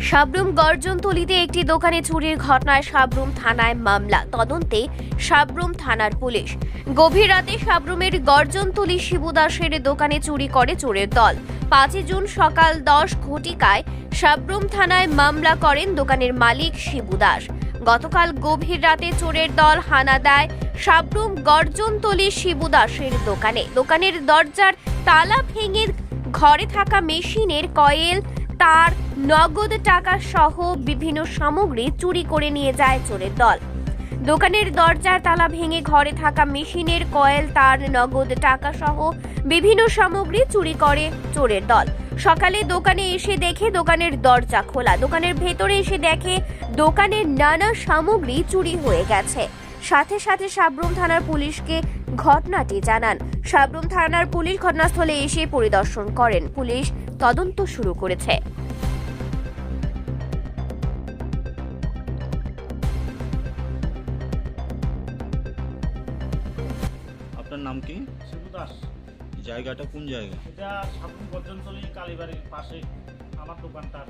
সাবরুম গর্জনতলিতে একটি দোকানে চুরির ঘটনায় সাবরুম থানায় মামলা। তদন্তে সাবরুম থানার পুলিশ। গভীর রাতে সাবরুমের গর্জনতলি শিবুদাসের দোকানে চুরি করে চোরের দল। পাঁচই জুন সকাল দশ ঘটিকায় সাবরুম থানায় মামলা করেন দোকানের মালিক শিবুদাস গতকাল গভীর রাতে চোরের দল হানা দেয় সাবরুম গর্জনতলি শিবু দাসের দোকানে। দোকানের দরজার তালা ভেঙে ঘরে থাকা মেশিনের কয়েল তার নগদ টাকা সহ বিভিন্ন সামগ্রী চুরি করে নিয়ে যায় চোরের দল। দোকানের দরজার তালা ভেঙে ঘরে থাকা মেশিনের কয়েল, তার নগদ টাকা সহ বিভিন্ন সামগ্রী চুরি করে চোরের দল। সকালে দোকানে এসে দেখে দোকানের দরজা খোলা। দোকানের ভেতরে এসে দেখে দোকানের নানা সামগ্রী চুরি হয়ে গেছে। সাথে সাথে সাবরুম থানার পুলিশকে ঘটনাটি জানান। সাবরুম থানার পুলিশ ঘটনাস্থলে এসে পরিদর্শন করেন। পুলিশ তদন্ত শুরু করেছে। আপনার নাম কি? শিবু দাস। জায়গাটা কোন জায়গা? এটা সাবুন পর্যন্তলি কালীবাড়ির পাশে আমার দোকানটা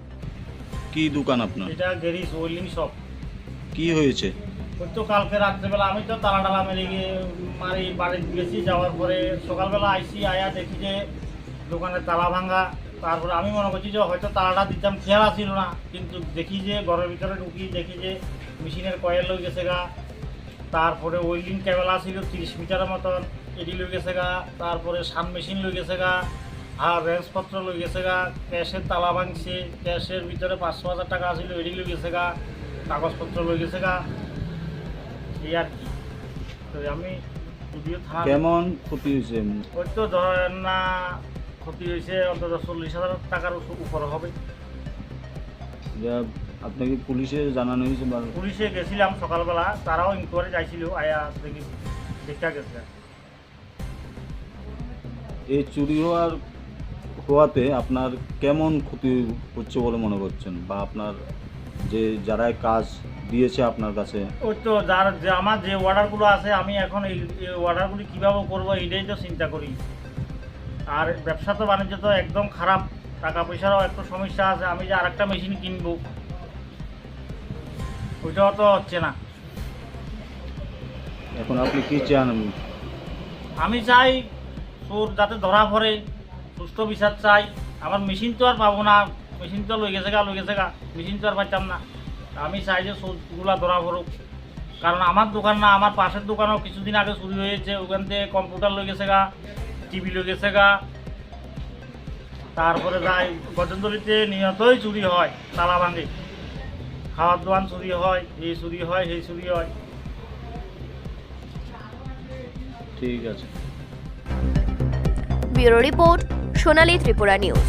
কি দোকান আপনার? এটা গেরিস ওয়েল্ডিং শপ। কি হয়েছে? ওই তো কালকে রাত্রেবেলা আমি তো তালা টালা মেরে গিয়ে মারি বাড়ি গেছি যাওয়ার পরে সকালবেলা আইসি আয়া দেখি যে দোকানের তালা ভাঙা। তারপরে আমি মনে করছি যে হয়তো তালাটা দিতাম খেয়াল আসছিল না। কিন্তু দেখি যে ঘরের ভিতরে ঢুকি দেখি যে মেশিনের কয়েল লই গেছে গা। তারপরে ওয়েল্ডিং ক্যাবেল ছিল তিরিশ মিটারের মতন এডি লই গেছে গা। তারপরে সান মেশিন লই গেছে গা আর রেঞ্জপত্র লই গেছে গা। ক্যাশের তালা ভাঙছে ক্যাশের ভিতরে পাঁচশো হাজার টাকা ছিল এডি লই গেছে গা কাগজপত্র লই গেছে গা। এই আর কি। তো আমি কেমন ক্ষতি হয়েছে ওই তো ধরেন না ক্ষতি হয়েছে অন্তত চল্লিশ হাজার টাকার উপ- উপরে হবে। যা আপনাকে পুলিশে জানানো হয়েছে পুলিশে গেছিলাম সকালবেলা তারাও ইনকোয়ারি চাইছিল আয়া দেখি দেখা গেছে। এই চুরি হওয়ার হওয়াতে আপনার কেমন ক্ষতি হচ্ছে বলে মনে করছেন? বা আপনার যে যারা এই কাজ দিয়েছে আপনার কাছে? ওই তো যার যে আমার যে অর্ডারগুলো আছে আমি এখন এই এই অর্ডারগুলি কীভাবে করব এটাই তো চিন্তা করি। আর ব্যবসা তো বাণিজ্য তো একদম খারাপ টাকা পয়সারও একটু সমস্যা আছে আমি যে আরেকটা মেশিন কিনবো ওইটাও তো হচ্ছে না। এখন আপনি কি চান? আমি চাই চোর যাতে ধরা পড়ে সুস্থ বিচার চাই। আমার মেশিন তো আর পাবো না মেশিন তো লই গেছে গা লই গেছে গা মেশিন তো আর পাইতাম না। আমি চাই যে চোরগুলা ধরা পড়ুক। কারণ আমার দোকান না আমার পাশের দোকানও কিছুদিন আগে চুরি হয়েছে ওখান থেকে কম্পিউটার লই গেছে গা। টিভি গেছে গা। তারপরে যাই গজেন্দ্রীতে নিহতই চুরি হয় তালা ভাঙে। খাওয়ার দোয়ান চুরি হয় এই চুরি হয় সেই চুরি হয়। ঠিক আছে। Bureau report Sonali Tripura news.